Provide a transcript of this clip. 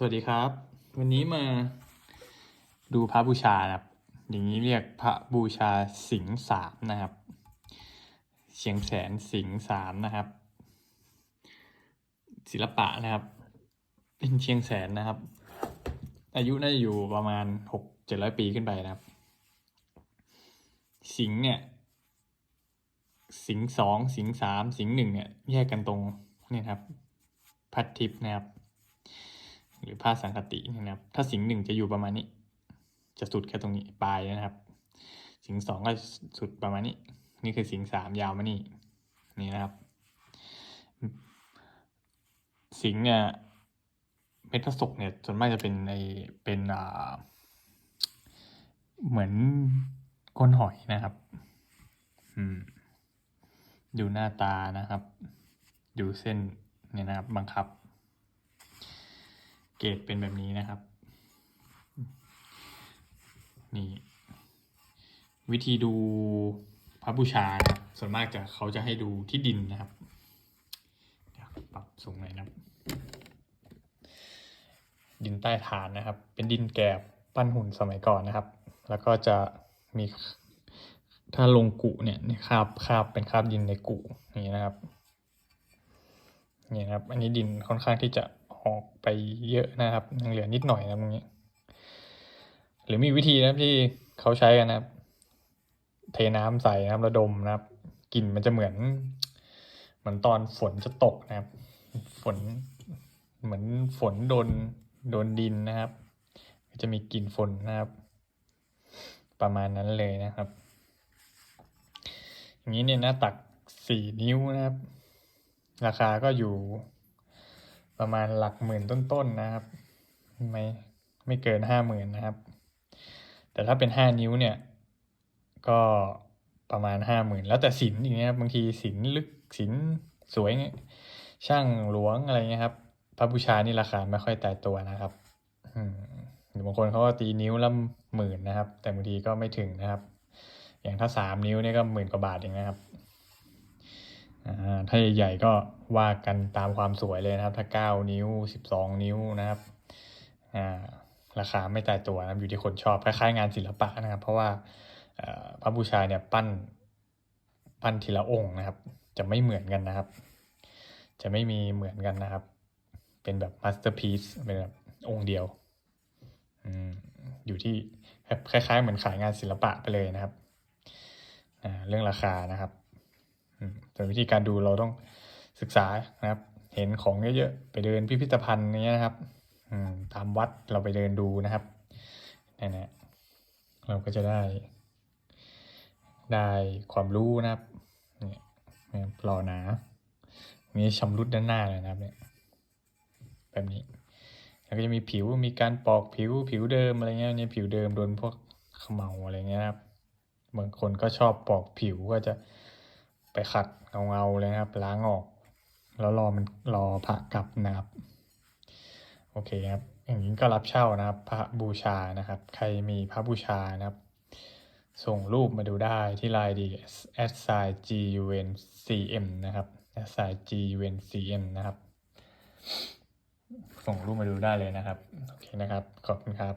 สวัสดีครับ วันนี้มาดูพระบูชานะครับ อย่างนี้เรียกพระบูชาสิงสามนะครับ เชียงแสนสิงสามนะครับ ศิลปะนะครับ เป็นเชียงแสนนะครับ อายุน่าจะอยู่ประมาณหกเจ็ดร้อยปีขึ้นไปนะครับ สิงเนี่ย สิงสองสิงสามสิงหนึ่งเนี่ยแยกกันตรงนี่ครับ พัดทิพย์นะครับ หรือผ้าสังคตินี่นะครับ ถ้าสิงหนึ่งจะอยู่ประมาณนี้ จะสุดแค่ตรงนี้ปลายนะครับ สิงสองก็สุดประมาณนี้ นี่คือสิงสามยาวมานี่นี่นะครับ สิงเนี่ยเม็ดพระศกเนี่ยส่วนมากจะเป็นในเป็นอ่าเหมือนก้นหอยนะครับ อืม ดูหน้าตานะครับ ดูเส้นเนี่ยนะครับ บังคับ เกรดเป็นแบบนี้นะครับ นี่วิธีดูพระบูชาครับส่วนมากจะเขาจะให้ดูที่ดินนะครับเดี๋ยวปรับสูงหน่อยนะครับ ดินใต้ฐานนะครับ เป็นดินแกบปั้นหุ่นสมัยก่อนนะครับ แล้วก็จะมีถ้าลงกุเนี่ยคราบคราบเป็นคราบดินในกุนี้นะครับนี่นะครับ อันนี้ดินค่อนข้างที่จะ ออกไปเยอะนะครับยังเหลือนิดหน่อยนะตรงนี้ หรือมีวิธีนะที่เขาใช้กันนะครับ เทน้ำใส่นะครับระดมนะครับกลิ่นมันจะเหมือน เหมือนตอนฝนจะตกนะครับ ฝน เหมือนฝนโดนโดนดินนะครับ จะมีกลิ่นฝนนะครับ ประมาณนั้นเลยนะครับ อย่างนี้เนี่ยหน้าตักสี่นิ้วนะครับ ราคาก็อยู่ ประมาณหลักหมื่นต้นๆนะครับ ไม่ไม่เกินห้าหมื่นนะครับ แต่ถ้าเป็นห้านิ้วเนี่ย ก็ประมาณห้าหมื่นแล้วแต่สินอย่างเงี้ยครับบางทีสินลึกสินสวยเงี้ยช่างหลวงอะไรเงี้ยครับพระบูชานี่ราคาไม่ค่อยแต่ตัวนะครับอืมหรือบางคนเขาก็ตีนิ้วละหมื่นนะครับ แต่บางทีก็ไม่ถึงนะครับ อย่างถ้าสามนิ้วเนี่ยก็หมื่นกว่าบาทเองนะครับ ถ้าใหญ่ๆก็ว่ากันตามความสวยเลยนะครับ ถ้าเก้านิ้วสิบสองนิ้วนะครับราคาไม่ตายตัวนะครับอยู่ที่คนชอบคล้ายๆงานศิลปะนะครับ เพราะว่าพระบูชาเนี่ยปั้นปั้นทีละองค์นะครับ จะไม่เหมือนกันนะครับ จะไม่มีเหมือนกันนะครับ เป็นแบบมาสเตอร์พีซเป็นแบบองค์เดียวอยู่ที่คล้ายๆ เหมือนขายงานศิลปะไปเลยนะครับเรื่องราคานะครับ อืมส่วิธีการดูเราต้องศึกษานะครับ เห็นของเยอะๆไปเดินพิพิธภัณฑ์เนี้ยนะครับตามวัดเราไปเดินดูนะครับนั่นะเราก็จะได้ ได้ความรู้นะครับเนี่ยนะครับหล่อหนา มีชำรุดด้านหน้าเลยนะครับเนี่ยแบบนี้แล้วก็จะมีผิวมีการปอกผิวผิวเดิมอะไรเงี้ยเนี่ยผิวเดิมโดนพวกเขมเหลาอะไรเงี้ยครับบางคนก็ชอบปอกผิวก็จะ ไปขัดเงาๆเลยนะครับ ล้างออก แล้วรอมันรอพระกลับนะครับ โอเคครับ อย่างนี้ก็รับเช่านะครับ พระบูชานะครับ ใครมีพระบูชานะครับ ส่งรูปมาดูได้ที่ไลน์ดี s i g u n c m นะครับ s i g u n c m นะครับ ส่งรูปมาดูได้เลยนะครับ โอเคนะครับ ขอบคุณครับ